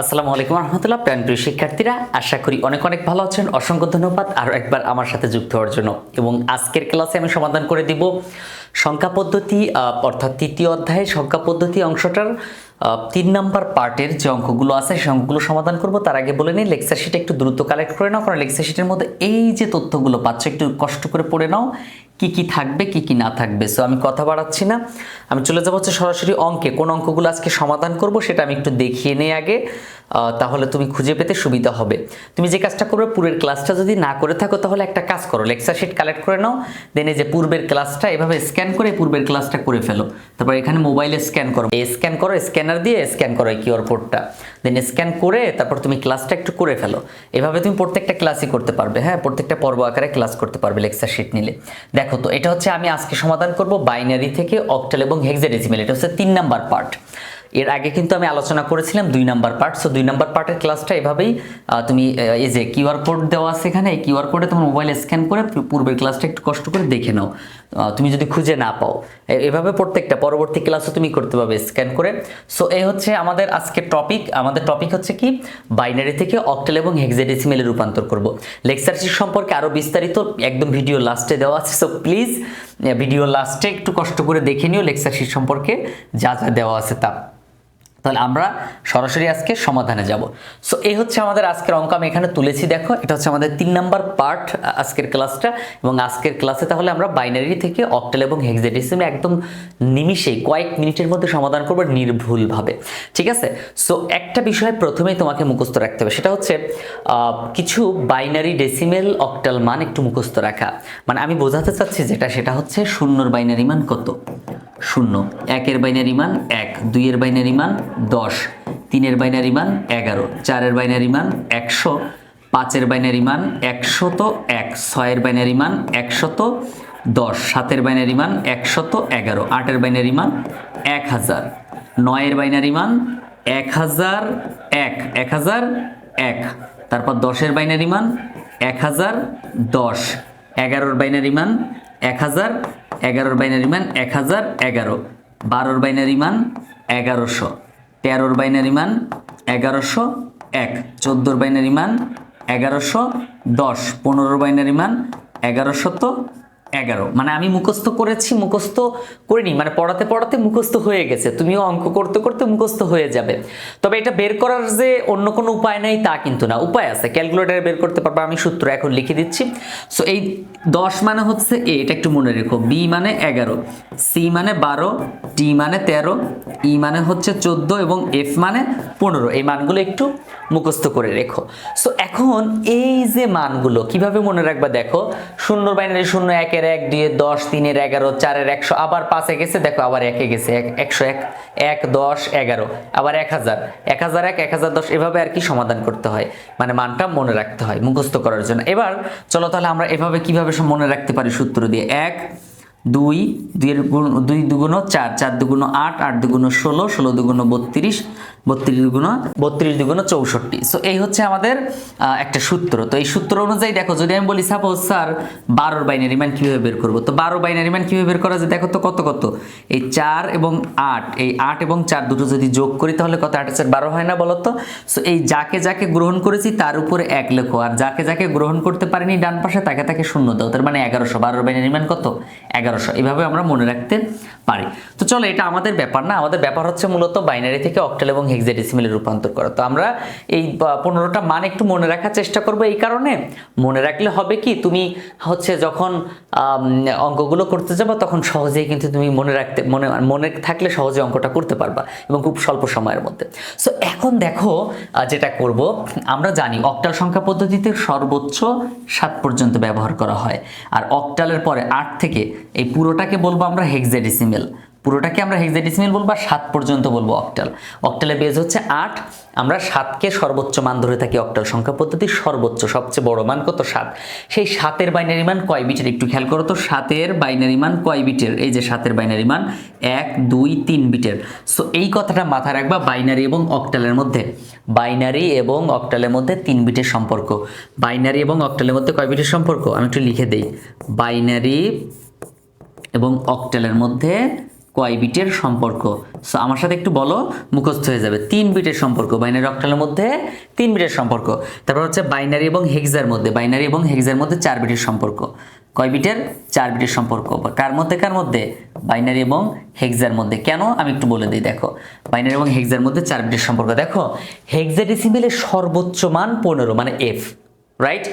আসসালামু আলাইকুম রহমতুল্লাহ। প্রাণপ্রিয় শিক্ষার্থীরা, আশা করি অনেক অনেক ভালো আছেন। অসংখ্য ধন্যবাদ আরও একবার আমার সাথে যুক্ত হওয়ার জন্য। এবং আজকের ক্লাসে আমি সমাধান করে দিব সংখ্যা পদ্ধতি অর্থাৎ তৃতীয় অধ্যায়ে সংখ্যা পদ্ধতি অংশটার তিন নাম্বার পার্টের যে অঙ্কগুলো আছে, সেই অঙ্কগুলো সমাধান করব। তার আগে বলে নিই, লেকচার শিট একটু দ্রুত কালেক্ট করে নাও, কারণ লেকচার শিটের মধ্যে এই যে তথ্যগুলো পাচ্ছ, একটু কষ্ট করে পড়ে নাও। কি কি থাকবে, কি কি না থাকবে। সো আমি কথা বাড়াচ্ছি না। আমি চলে যাব হচ্ছে সরাসরি অঙ্কে। কোন অঙ্কগুলো আজকে সমাধান করব সেটা আমি একটু দেখিয়ে নেই আগে। তাহলে তুমি খুঁজে পেতে সুবিধা হবে। তুমি যে কাজটা করবে, পূর্বের ক্লাসটা যদি না করে থাকো, তাহলে একটা কাজ করো লেকচার শিট কালেক্ট করে নাও দেন এই যে পূর্বের ক্লাসটা এভাবে স্ক্যান করে পূর্বের ক্লাসটা করে ফেলো। তারপর এখানে মোবাইলে স্ক্যান করো। এই স্ক্যান করো স্ক্যানার দিয়ে স্ক্যান করো এই কিউআর কোডটা দেন স্ক্যান করে তারপর তুমি ক্লাসটা একটু করে ফেলো। এভাবে তুমি প্রত্যেকটা ক্লাসই করতে পারবে হ্যাঁ? প্রত্যেকটা পর্ব আকারে ক্লাস করতে পারবে লেকচার শিট নিলে। দেখো তো, এটা হচ্ছে আমি আজকে সমাধান করব বাইনারি থেকে অক্টাল এবং হেক্সাডেসিমেল এটা হচ্ছে তিন নাম্বার পার্ট এর আগে কিন্তু আমি আলোচনা করেছিলাম দুই নাম্বার পার্ট সো দুই নাম্বার পার্টের ক্লাসটা এভাবেই তুমি এই যে কিউআর কোড দেওয়া আছে এখানে, এই কিউআর কোডে তোমার মোবাইল স্ক্যান করে পূর্বের ক্লাসটা একটু কষ্ট করে দেখে নাও। তুমি যদি খুঁজে না পাও। এভাবে প্রত্যেকটা, পরবর্তী ক্লাসও তুমি করতে পারবে স্ক্যান করে। সো এই হচ্ছে আমাদের আজকের টপিক আমাদের টপিক হচ্ছে কি? বাইনারি থেকে অক্টেল এবং হেক্সাডেসিমেলে রূপান্তর করব। লেকচার শিট সম্পর্কে আরও বিস্তারিত একদম ভিডিও লাস্টে দেওয়া আছে। সো প্লিজ ভিডিও লাস্টে একটু কষ্ট করে দেখে নিও লেকচার শিট সম্পর্কে যা যা দেওয়া আছে তা। তাহলে আমরা সরাসরি আজকে সমাধানে যাব। সো এই হচ্ছে আমাদের আজকের অঙ্ক, আমি এখানে তুলেছি, দেখো, এটা হচ্ছে আমাদের তিন নাম্বার পার্ট আজকের ক্লাসটা এবং আজকের ক্লাসে তাহলে আমরা বাইনারি থেকে অক্টেল এবং হেক্সাডেসিমেল একদম নিমিষেই কয়েক মিনিটের মধ্যে সমাধান করব নির্ভুলভাবে, ঠিক আছে? সো একটা বিষয় প্রথমেই তোমাকে মুখস্থ রাখতে হবে, সেটা হচ্ছে কিছু বাইনারি ডেসিমেল অক্টাল মান একটু মুখস্থ রাখা। মানে আমি বোঝাতে চাচ্ছি যেটা, সেটা হচ্ছে শূন্যর বাইনারি মান কত? শূন্য একের বাইনারি মান এক দুইয়ের বাইনারি মান দশ তিনের বাইনারি মান এগারো চারের বাইনারি মান একশো পাঁচের বাইনারি মান একশত এক ছয়ের বাইনারি মান একশত দশ সাতের বাইনারি মান একশত এগারো আটের বাইনারি মান এক হাজার নয়ের বাইনারি মান এক হাজার এক এক হাজার এক তারপর দশের বাইনারি মান এক হাজার দশ এগারোর বাইনারি মান এক হাজার এগারোর বাইনারি মান এক হাজার এগারো, বারোর বাইনারি মান এগারোশো, তেরোর বাইনারি মান এগারোশো এক, চোদ্দোর বাইনারি মান এগারোশো দশ, পনেরোর বাইনারি মান এগারোশত এগারো। মানে আমি মুখস্থ করেছি, মুখস্থ করিনি। মানে পড়াতে পড়াতে মুখস্থ হয়ে গেছে। তুমিও অঙ্ক করতে করতে মুখস্থ হয়ে যাবে। তবে এটা বের করার যে অন্য কোনো উপায় নেই, তা কিন্তু না। উপায় আছে। ক্যালকুলেটারে বের করতে পারবে। আমি সূত্র এখন লিখে দিচ্ছি। সো এই দশ মানে হচ্ছে এ। এটা একটু মনে রেখো। বি মানে এগারো, সি মানে বারো টি মানে তেরো, ই মানে হচ্ছে চোদ্দ এবং এফ মানে পনেরো। এই মানগুলো একটু মুখস্থ করে রেখো। সো এখন এই যে মানগুলো, কীভাবে মনে রাখবা দেখো? শূন্য বাইনারি শূন্য একের এক, দুইয়ের দশ, তিনের এগারো, চারের একশো, আবার পাঁচে গেছে, দেখো আবার একে গেছে, এক, একশো এক এক, দশ, এগারো, আবার এক হাজার এক হাজার এক এক হাজার দশ, এভাবে আর কি সমাধান করতে হয় মানে মানটা মনে রাখতে হয়, মুখস্থ করার জন্য। এবার চলো তাহলে আমরা এভাবে কীভাবে মনে রাখতে পারি সূত্র দিয়ে, এক, দুই, দুইয়ের গুণ, দুই দুগুণ চার চার দুগুণ আট আট দুগুণ ষোলো ষোলো দুগুণ বত্রিশ বত্রিশ দুগুণ বত্রিশ দুগুণ চৌষট্টি। সো এই হচ্ছে আমাদের একটা সূত্র। তো এই সূত্র অনুযায়ী দেখো, যদি আমি বলি সাপোজ স্যার বারোর বাইনারি মান কীভাবে বের করব? তো বারো বাইনারি মান কীভাবে বের করা যায়? দেখো তো কত কত। এই চার এবং আট, এই আট এবং চার দুটো যদি যোগ করি, তাহলে কত? আট চার বারো হয় না, বলো তো? সো এই যাকে যাকে গ্রহণ করেছি, তার উপরে এক লেখো। আর যাকে যাকে গ্রহণ করতে পারিনি, ডান পাশে তাকে তাকে শূন্য দাও। তার মানে এগারোশো। বারোর বাইনারি মান কত? এগারোশো। এভাবে আমরা মনে রাখতে পারি। তো চলো, এটা আমাদের ব্যাপার না? আমাদের ব্যাপার হচ্ছে মূলত বাইনারি থেকে অক্টাল এবং হেক্সাডেসিমেলে রূপান্তর করা। তো আমরা এই পনেরোটা মান একটু মনে রাখার চেষ্টা করব এই কারণে। মনে রাখলে হবে কি, তুমি হচ্ছে যখন অঙ্কগুলো করতে যাবে, তখন সহজেই কিন্তু তুমি মনে রাখতে, মনে মনে থাকলে সহজে অঙ্কটা করতে পারবা এবং খুব স্বল্প সময়ের মধ্যে। সো এখন দেখো যেটা করব, আমরা জানি অক্টাল সংখ্যা পদ্ধতিতে সর্বোচ্চ সাত পর্যন্ত ব্যবহার করা হয়। আর অক্টালের পরে আট থেকে এই পুরোটাকে বলব আমরা হেক্সাডেসিমেল পুরোটাকে আমরা হেক্সাডেসিমেল বলব আর সাত পর্যন্ত বলব অক্টাল অক্টালের বেজ হচ্ছে আট। আমরা সাতকে সর্বোচ্চ মান ধরে থাকি অক্টাল সংখ্যা পদ্ধতির সর্বোচ্চ, সবচেয়ে বড় মান কত? সাত। সেই সাতের বাইনারি মান কয় বিটের? একটু খেয়াল করো তো, সাতের বাইনারি মান কয় বিটের? এই যে সাতের বাইনারি মান, এক, দুই, তিন বিটের। সো এই কথাটা মাথায় রাখবা বাইনারি এবং অক্টালের মধ্যে। বাইনারি এবং অক্টালের মধ্যে তিন বিটের সম্পর্ক। বাইনারি এবং অক্টালের মধ্যে কয় বিটের সম্পর্ক? আমি একটু লিখে দেই। বাইনারি এবং অক্টালের মধ্যে কয় বিটের সম্পর্ক? সো আমার সাথে একটু বলো, মুখস্থ হয়ে যাবে। তিন বিটের সম্পর্ক, বাইনারি অক্টালের মধ্যে তিন বিটের সম্পর্ক। তারপর হচ্ছে বাইনারি এবং হেক্সার মধ্যে, বাইনারি এবং হেক্সার মধ্যে চার বিটের সম্পর্ক। কয় বিটের? চার বিটের সম্পর্ক। কার মধ্যে কার মধ্যে? বাইনারি এবং হেক্সার মধ্যে। কেন? আমি একটু বলে দিই, দেখো। বাইনারি এবং হেক্সার মধ্যে চার বিটের সম্পর্ক। দেখো, হেক্সাডেসিমেলের সর্বোচ্চ মান পনেরো মানে এফ রাইট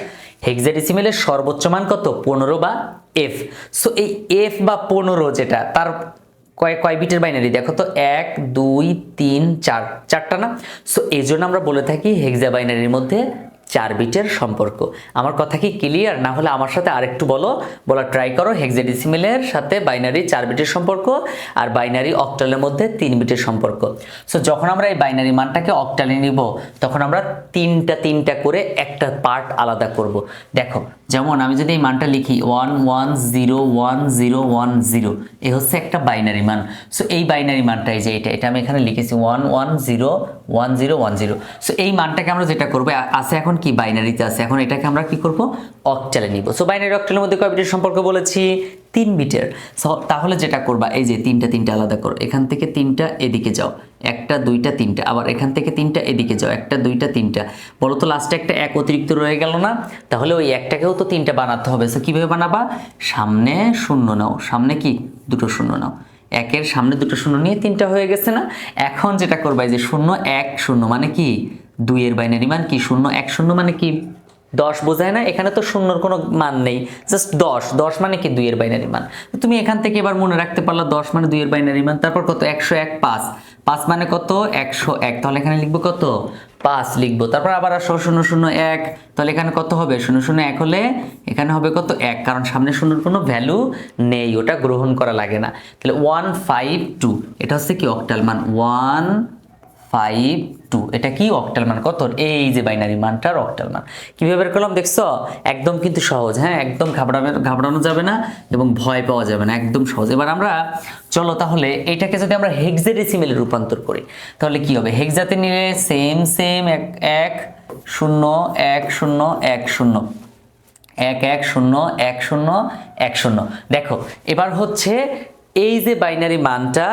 হেক্সাডেসিমেলের সর্বোচ্চ মান কত? পনেরো বা এফ সো এই এফ বা পনেরো যেটা, তার কয় কয় বিটের বাইনারি দেখো তো, এক, দুই, তিন, চার, চারটা না? সো এই জন্য আমরা বলে থাকি হেক্সা বাইনারির মধ্যে চার বিটের সম্পর্ক। আমার কথা কি ক্লিয়ার না হলে আমার সাথে আরেকটু বলো। বলা ট্রাই করো হেক্সাডেসিমেলের সাথে বাইনারি চার বিটের সম্পর্ক আর বাইনারি অক্টালের মধ্যে তিন বিটের সম্পর্ক। সো যখন আমরা এই বাইনারি মানটাকে অক্টালে নিব, তখন আমরা তিনটা তিনটা করে একটা পার্ট আলাদা করব। দেখো, যেমন আমি যদি এই মানটা লিখি one one zero one zero one zero এ হচ্ছে একটা বাইনারি মান। সো এই বাইনারি মানটা এই যে এটা এটা আমি এখানে লিখেছি one one zero one zero one zero so এই মানটাকে আমরা যেটা করব আছে এখন কি বাইনারিতে আছে? এখন এটাকে আমরা কি করব? অক্টালে নিব। সো বাইনারি অক্টালের মধ্যে কয় বিটের সম্পর্ক বলেছি? তিন বিটের তাহলে যেটা করবা, এই যে তিনটা তিনটা আলাদা করো। এখান থেকে তিনটা এদিকে যাও। একটা, দুইটা, তিনটা। আবার এখান থেকে তিনটা এদিকে যাও। একটা, দুইটা, তিনটা। বলো তো লাস্টে একটা এক অতিরিক্ত রয়ে গেল না? তাহলে ওই একটাকেও তো তিনটা বানাতে হবে। সো কীভাবে বানাবা? সামনে শূন্য নাও। সামনে কি? দুটো শূন্য নাও। একের সামনে দুটো শূন্য নিয়ে তিনটা হয়ে গেছে না? এখন যেটা করবা যে শূন্য, এক, শূন্য মানে কি? দুইয়ের বাইনারি মান কি শূন্য? এক শূন্য মানে কি? দশ বোঝায় না? এখানে তো শূন্যর কোনো মান নেই। জাস্ট দশ। দশ মানে কি? দুইয়ের বাইনারি মান। তুমি এখান থেকে এবার মনে রাখতে পারলা দশ মানে দুইয়ের বাইনারি মান। তারপর কত? একশো এক পাঁচ। পাঁচ মানে কত? একশো এক। তাহলে এখানে লিখব কত? পাঁচ লিখব। তারপর আবার আসো শূন্য শূন্য এক। তাহলে এখানে কত হবে? শূন্য শূন্য এক হলে এখানে হবে কত? এক। কারণ সামনে শূন্যর কোনো ভ্যালু নেই। ওটা গ্রহণ করা লাগে না। তাহলে ওয়ান ফাইভ টু। এটা হচ্ছে কি? অক্টাল মান। ওয়ান ফাইভ টু এটা কি অক্টাল মান? কত? এই যে বাইনারি মানটার অক্টাল মান। কীভাবে বের করলাম? দেখছ? একদম কিন্তু সহজ হ্যাঁ? একদম ঘাবড়াবে, ঘাবড়ানো যাবে না এবং ভয় পাওয়া যাবে না, একদম সহজ। এবার আমরা চলো তাহলে এটাকে যদি আমরা হেক্সাডেসিমেলে রূপান্তর করি, তাহলে কি হবে? হেক্সাতে নিলে সেম সেম এক এক, শূন্য এক শূন্য এক শূন্য। এক এক, শূন্য এক শূন্য এক, শূন্য। দেখো, এবার হচ্ছে এই যে বাইনারি মানটা,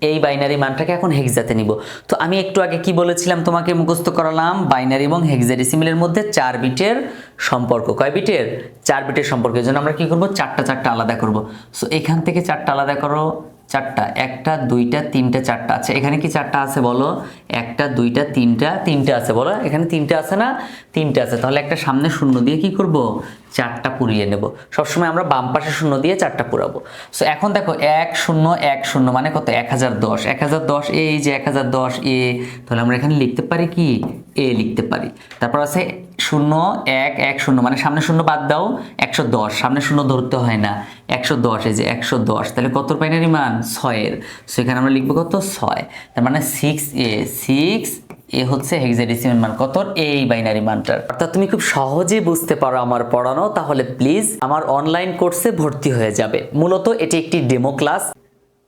এই বাইনারি মানটাকে এখন হেক্সাতে নিব। তো আমি একটু আগে কি বলেছিলাম তোমাকে মুখস্থ করালাম? বাইনারি এবং হেক্সাডেসিমেলের মধ্যে চার বিটের সম্পর্ক। কয় বিটের? চার বিটের সম্পর্কের জন্য আমরা কি করব? চারটা চারটা আলাদা করব। সো এখান থেকে চারটা আলাদা করো। চারটা, একটা, দুইটা, তিনটা, চারটা। আছে এখানে কি চারটা আছে বলো? একটা, দুইটা, তিনটা তিনটা আছে বলো? এখানে তিনটা আছে না? তিনটা আছে। তাহলে একটা সামনে শূন্য দিয়ে কি করব? চারটা পুরিয়ে নেব। সবসময় আমরা বাম পাশে শূন্য দিয়ে চারটা পুরাবো। সো এখন দেখো, এক, শূন্য এক, শূন্য মানে কত? এক হাজার দশ। এক হাজার দশ এই যে এক হাজার দশ এ, তাহলে আমরা এখানে লিখতে পারি কি? এ লিখতে পারি। তারপর আছে শূন্য, এক এক, শূন্য মানে সামনে শূন্য বাদ দাও, একশো দশ, সামনে শূন্য ধরতে হয় না, একশো দশ, এই যে একশো দশ, তাহলে কত বাইনারি মান? ছয়ের সো এখানে আমরা লিখব কত? ছয়, তার মানে সিক্স এ সিক্স এ হচ্ছে হেক্সাডেসিমাল মান কত এই বাইনারি মানটার। অর্থাৎ তুমি খুব সহজে বুঝতে পারো আমার পড়ানো, তাহলে প্লিজ আমার অনলাইন কোর্সে ভর্তি হয়ে যাবে। মূলত এটি একটি ডেমো ক্লাস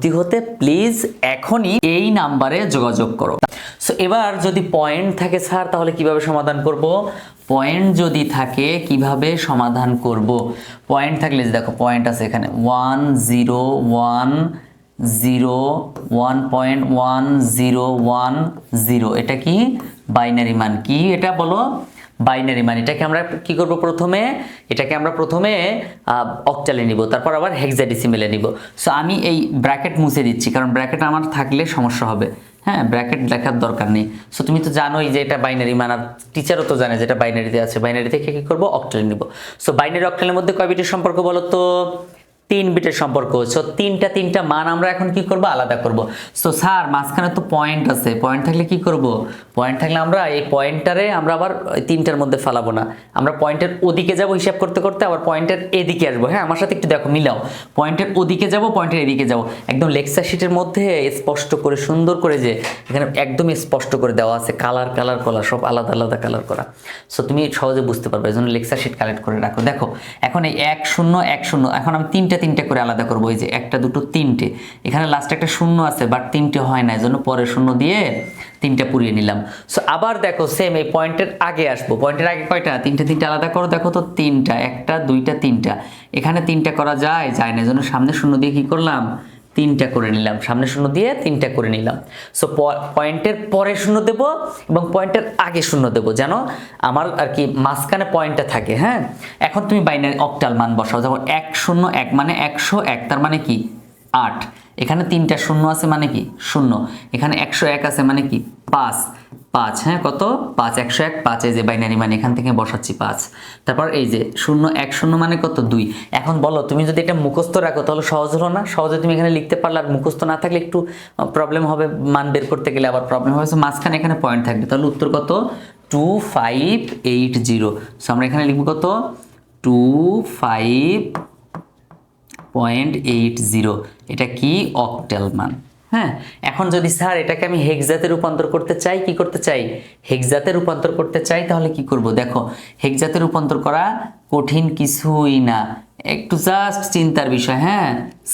ভর্তি হতে প্লিজ এখনই এই নাম্বারে যোগাযোগ করো। সো এবার যদি পয়েন্ট থাকে স্যার তাহলে কীভাবে সমাধান করব? পয়েন্ট যদি থাকে, কীভাবে সমাধান করব? পয়েন্ট থাকলে দেখো পয়েন্ট আছে এখানে। One zero one zero one point one zero one zero এটা কি? বাইনারি মান কি? এটা বলো। বাইনারি মান এটাকে আমরা কি করব প্রথমে? এটাকে আমরা প্রথমে অক্টালে নিব, তারপর আবার হেক্সাডেসিমেলে নিব। সো আমি এই ব্র্যাকেট মুছে দিচ্ছি, কারণ ব্র্যাকেট আমার থাকলে সমস্যা হবে। হ্যাঁ ব্র্যাকেট লেখার দরকার নেই। সো তুমি তো জানোই যে এটা বাইনারি মান, আর টিচারও তো জানে যে এটা বাইনারিতে আছে। বাইনারি থেকে কী করব? অক্টালে নিব। সো বাইনারি অক্টালের মধ্যে কয় বিটের সম্পর্ক বলো তো তিন বিটের সম্পর্ক। সো তিনটা তিনটা মান আমরা এখন কি করব? আলাদা করব। সো স্যার, মাঝখানে তো পয়েন্ট আছে। পয়েন্ট থাকলে কি করব? পয়েন্ট থাকলে আমরা এই পয়েন্টটারে আমরা আবার তিনটার মধ্যে ফালাবো না। আমরা পয়েন্টের ওদিকে যাব হিসাব করতে করতে আবার পয়েন্টের এদিকে আসব। হ্যাঁ আমার সাথে একটু দেখো, মিলাও। পয়েন্টের ওদিকে যাব পয়েন্টের এদিকে যাব। একদম লেকচার শিটের মধ্যে স্পষ্ট করে, সুন্দর করে যে এখানে একদমই স্পষ্ট করে দেওয়া আছে। কালার কালার, কলার, সব আলাদা আলাদা কালার করা। সো তুমি সহজে বুঝতে পারবে। এই জন্য লেকচার শিট কালেক্ট করে রাখো। দেখো, এখন এই এক শূন্য এক শূন্য। এখন আমি তিনটা তিনটে করে আলাদা করব, এই যে একটা, দুটো, তিনটে। এখানে লাস্টে একটা শূন্য আছে বাট তিনটে হয় না এই জন্য পরে শূন্য দিয়ে তিনটে পুড়িয়ে নিলাম। সো আবার দেখো সেম এই পয়েন্টের আগে আসব। পয়েন্টের আগে কয়টা? তিনটে তিনটে আলাদা করো, দেখো তো তিনটা, একটা, দুইটা, তিনটা। এখানে তিনটা করা যায় যায় না এই জন্য সামনে শূন্য দিয়ে কি করলাম? তিনটা করে নিলাম। সামনে শূন্য দিয়ে তিনটা করে নিলাম। সো পয়েন্টের পরে শূন্য দেব এবং পয়েন্টের আগে শূন্য দেব। যেন আমার আর কি মাঝখানে পয়েন্টটা থাকে হ্যাঁ? এখন তুমি বাইনারি অক্টাল মান বসাও। যেমন এক শূন্য এক মানে একশো এক, তার মানে কি? আট। এখানে তিনটা শূন্য আছে মানে কি? শূন্য। এখানে একশো এক আছে মানে কি? পাঁচ। পাঁচ হ্যাঁ কত? পাঁচ, একশো এক, পাঁচ, এই যে বাইনারি মানে এখান থেকে বসাচ্ছি পাঁচ। তারপর এই যে শূন্য, এক, শূন্য মানে কত? দুই। এখন বলো, তুমি যদি এটা মুখস্থ রাখো, তাহলে সহজ হলো না? সহজে তুমি এখানে লিখতে পারলে আর মুখস্থ না থাকলে একটু প্রবলেম হবে, মান বের করতে গেলে আবার প্রবলেম হবে। মাঝখানে এখানে পয়েন্ট থাকবে। তাহলে উত্তর কত? Two five eight zero so আমরা এখানে লিখব কত? Two five point eight zero এটা কি? অকটেল মান। হ্যাঁ এখন যদি স্যার এটাকে আমি হেক্সাতে রূপান্তর করতে চাই, কি করতে চাই? হেক্সাতে রূপান্তর করতে চাই, তাহলে কি করব? দেখো, হেক্সাতে রূপান্তর করা কঠিন কিছুই না। একটু জাস্ট চিন্তার বিষয় হ্যাঁ?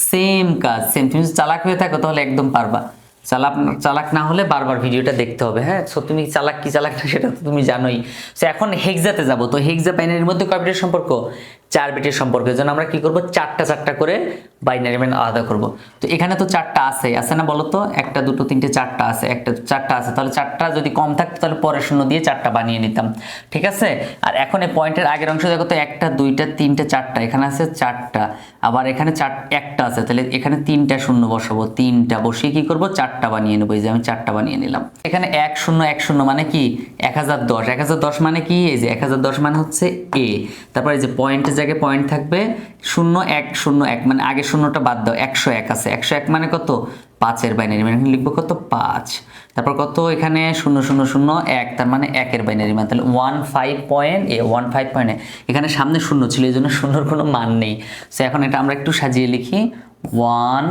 সেম কাজ সেম তুমি যদি চালাক হয়ে থাকো, তাহলে একদম পারবা। চালাক চালাক না হলে বারবার ভিডিওটা দেখতে হবে হ্যাঁ? সো তুমি চালাক কি চালাক না, সেটা তো তুমি জানোই। সো এখন হেক্সাতে যাব। তো হেক্সা বাইনারির মধ্যে কয় বিটের সম্পর্ক? চার বিটের সম্পর্ক এই জন্য আমরা কি করব? চারটা চারটা করে বাইনারি মান আলাদা করব। তো এখানে তো চারটা আছে আছে না বলো তো? একটা, দুটো, তিনটে, চারটা আছে, একটা, চারটা আছে। তাহলে চারটা যদি কম থাকতো, তাহলে পরে শূন্য দিয়ে চারটা বানিয়ে নিতাম। ঠিক আছে? আর এখন এই পয়েন্টের আগের অংশ দেখো তো, একটা, দুইটা, তিনটে, চারটা। এখানে আছে চারটা। আবার এখানে চার, একটা আছে। তাহলে এখানে তিনটা শূন্য বসাবো। তিনটা বসিয়ে কি করব? চারটা বানিয়ে নেব। এই যে আমি চারটা বানিয়ে নিলাম। এখানে এক শূন্য এক শূন্য মানে কি? এক হাজার দশ। এক হাজার দশ মানে কি? এই যে এক হাজার দশ মানে হচ্ছে এ তারপর এই যে পয়েন্টের জায়গায় পয়েন্ট থাকবে শূন্য এক শূন্য এক মানে আগে শূন্যটা বাদ দাও, একশো এক আছে। একশো এক মানে কত? পাঁচের বাইনারি মানে এখানে লিখব কত? পাঁচ। তারপর কত এখানে? শূন্য শূন্য শূন্য, এক, তার মানে একের বাইনারি মানে তাহলে ওয়ান ফাইভ পয়েন্ট এ ওয়ান ফাইভ পয়েন্ট এখানে সামনে শূন্য ছিল, এই জন্য শূন্যর কোনো মান নেই। সো এখন এটা আমরা একটু সাজিয়ে লিখি। ওয়ান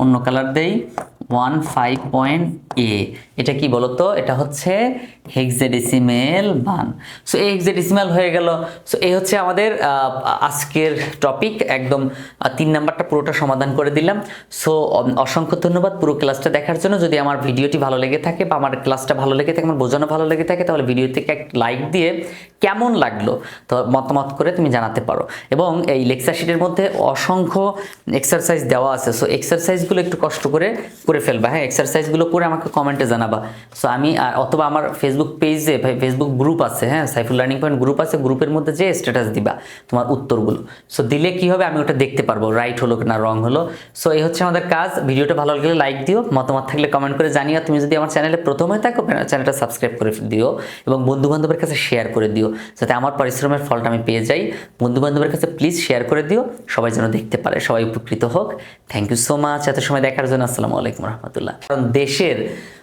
অন্য কালার দেই। ওয়ান ফাইভ পয়েন্ট এ এটা কি বলতো? এটা হচ্ছে হেক্সাডেসিমেল মান সো এই হেক্সাডেসিমেল হয়ে গেল। সো এই হচ্ছে আমাদের আজকের টপিক একদম তিন নাম্বারটা পুরোটা সমাধান করে দিলাম। সো অসংখ্য ধন্যবাদ পুরো ক্লাসটা দেখার জন্য। যদি আমার ভিডিওটি ভালো লেগে থাকে বা আমার ক্লাসটা ভালো লেগে থাকে, আমার বোঝানো ভালো লেগে থাকে, তাহলে ভিডিও থেকে এক লাইক দিয়ে কেমন লাগল তো মতামত করে তুমি জানাতে পারো। এবং এই লেকচার শিটের মধ্যে অসংখ্য এক্সারসাইজ দেওয়া আছে। সো এক্সারসাইজগুলো একটু কষ্ট করে করে ফেলবা হ্যাঁ এক্সারসাইজগুলো করে আমাকে কমেন্টে জানাবা। সো আমি, আর অথবা আমার ফেসবুক পেজে ফেসবুক গ্রুপ আছে হ্যাঁ সাইফুল লার্নিং পয়েন্ট গ্রুপ আছে গ্রুপের মধ্যে যে স্ট্যাটাস দিবা তোমার উত্তরগুলো। সো দিলে কি হবে? আমি ওটা দেখতে পারব রাইট হলো না রং হলো। সো এই হচ্ছে আমাদের কাজ। ভিডিওটা ভালো লাগলে লাইক দিও, মতামত থাকলে কমেন্ট করে জানিও। তুমি যদি আমার চ্যানেলে প্রথম হয়ে থাকো চ্যানেলটা সাবস্ক্রাইব করে দিও এবং বন্ধু বান্ধবের কাছে শেয়ার করে দিও। যাতে আমার পরিশ্রমের ফলটা আমি পেয়ে যাই। বন্ধু বান্ধবের কাছে প্লিজ শেয়ার করে দিও। সবাই যেন দেখতে পারে, সবাই উপকৃত হোক। থ্যাংক ইউ সো মাচ এত সময় দেখার জন্য আসসালামু আলাইকুম। রহমতুল্লাহ। কারণ দেশের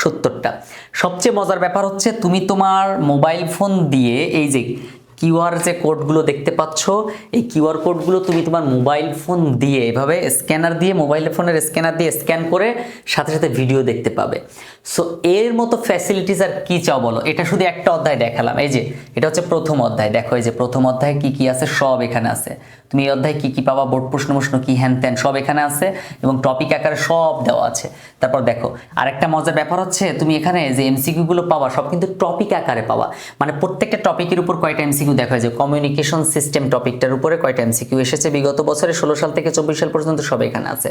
সত্তরটা। সবচেয়ে মজার ব্যাপার হচ্ছে তুমি তোমার মোবাইল ফোন দিয়ে এই যে কিউআর যে কোডগুলো দেখতে পাচ্ছ, এই কিউআর কোডগুলো তুমি তোমার মোবাইল ফোন দিয়ে এভাবে স্ক্যানার দিয়ে, মোবাইল ফোনের স্ক্যানার দিয়ে স্ক্যান করে সাথে সাথে ভিডিও দেখতে পাবে। সো এর মতো ফ্যাসিলিটিস আর কী চাও বলো? এটা শুধু একটা অধ্যায় দেখালাম। এই যে, এটা হচ্ছে প্রথম অধ্যায়। দেখো এই যে প্রথম অধ্যায়ে কি কি আছে? সব এখানে আছে। তুমি এই অধ্যায়ে কি কি পাবা, বোর্ড প্রশ্ন প্রশ্ন কি, হ্যান ত্যান সব এখানে আছে এবং টপিক আকারে সব দেওয়া আছে। তারপর দেখো, আরেকটা মজার ব্যাপার হচ্ছে তুমি এখানে যে এমসিকিউ গুলো পাবা, সব কিন্তু টপিক আকারে পাবা। মানে প্রত্যেকটা টপিকের উপর কয়টা এমসিকিউ দেখা যায়? কমিউনিকেশন সিস্টেম টপিকটার উপরে কয়টা এমসিকিউ এসেছে? বিগত বছরে ষোলো সাল থেকে চব্বিশ সাল পর্যন্ত সব এখানে আছে।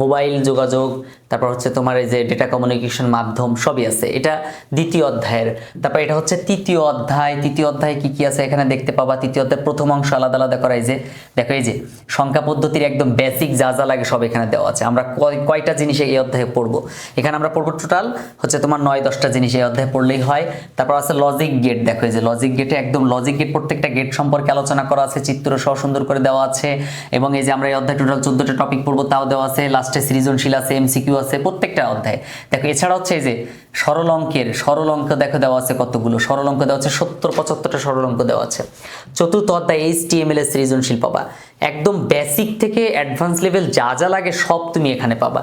মোবাইল যোগাযোগ, তারপর হচ্ছে তোমার এই যে ডেটা কমিউনিকেশন মাধ্যম, সবই আছে। এটা দ্বিতীয় অধ্যায়ের। তারপর এটা হচ্ছে তৃতীয় অধ্যায়। তৃতীয় অধ্যায় কি কি আছে এখানে দেখতে পাবা? তৃতীয় অধ্যায়ের প্রথম অংশ আলাদা আলাদা করা, এই যে দেখো এই যে সংখ্যা পদ্ধতির একদম বেসিক যা যা লাগে সব এখানে দেওয়া আছে। আমরা কয়- কয়টা জিনিস এই অধ্যায়ে পড়ব? এখানে আমরা পড়ব টোটাল হচ্ছে তোমার নয়, দশটা জিনিস এই অধ্যায়ে পড়লেই হয়। তারপর আছে লজিক গেট দেখো এই যে লজিক গেটে একদম লজিক গেট প্রত্যেকটা গেট সম্পর্কে আলোচনা করা আছে, চিত্র সহ সুন্দর করে দেওয়া আছে। এবং এই যে আমরা এই অধ্যায় টোটাল চোদ্দটা টপিক পড়ব, তাও দেওয়া আছে। লাস্টে সৃজনশীল আছে এমসিকিউ আছে, প্রত্যেকটা অধ্যায়। দেখো, এছাড়া হচ্ছে এই যে সরল অঙ্কের সরল অঙ্ক দেখো দেওয়া আছে কতগুলো? সরল অঙ্ক দেওয়া আছে সত্তর, পঁচাত্তরটা সরল অঙ্ক দেওয়া আছে। চতুর্থ অধ্যায় এইচ টি এম এল সৃজনশীল পাবা। একদম বেসিক থেকে অ্যাডভান্স লেভেল যা যা লাগে সব তুমি এখানে পাবা।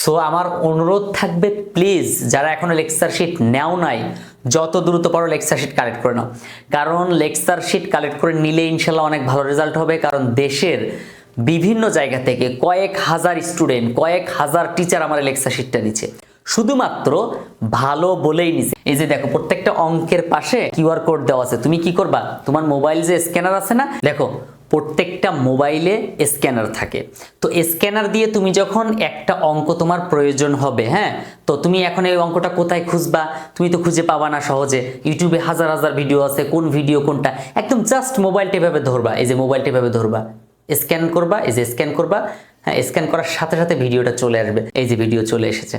সো আমার অনুরোধ থাকবে প্লিজ যারা এখনও লেকচার শিট নেও নাই, যত দ্রুত পারো লেকচার শিট কালেক্ট করে নাও। কারণ লেকচার শিট কালেক্ট করে নিলে ইনশাল্লাহ অনেক ভালো রেজাল্ট হবে, কারণ দেশের বিভিন্ন জায়গা থেকে কয়েক হাজার স্টুডেন্ট কয়েক হাজার টিচার আমার লেকচার শিটটা নিচ্ছে শুধুমাত্র ভালো বলেই নিছে। এই যে দেখো, প্রত্যেকটা অঙ্কের পাশে কিউআর কোড দেওয়া আছে। তুমি কি করবা? তোমার মোবাইল যে স্ক্যানার আছে না, দেখো, প্রত্যেকটা মোবাইলে স্ক্যানার থাকে। তো স্ক্যানার দিয়ে তুমি যখন একটা অঙ্ক তোমার প্রয়োজন হবে হ্যাঁ তো তুমি এখন এই অঙ্কটা কোথায় খুঁজবা? তুমি তো খুঁজে পাবা না সহজে। ইউটিউবে হাজার হাজার ভিডিও আছে, কোন ভিডিও কোনটা? একদম জাস্ট মোবাইলটা এভাবে ধরবা, এই যে মোবাইলটা এভাবে ধরবা। স্ক্যান করবা, এই যে স্ক্যান করবা হ্যাঁ স্ক্যান করার সাথে সাথে ভিডিওটা চলে আসবে। এই যে ভিডিও চলে এসেছে।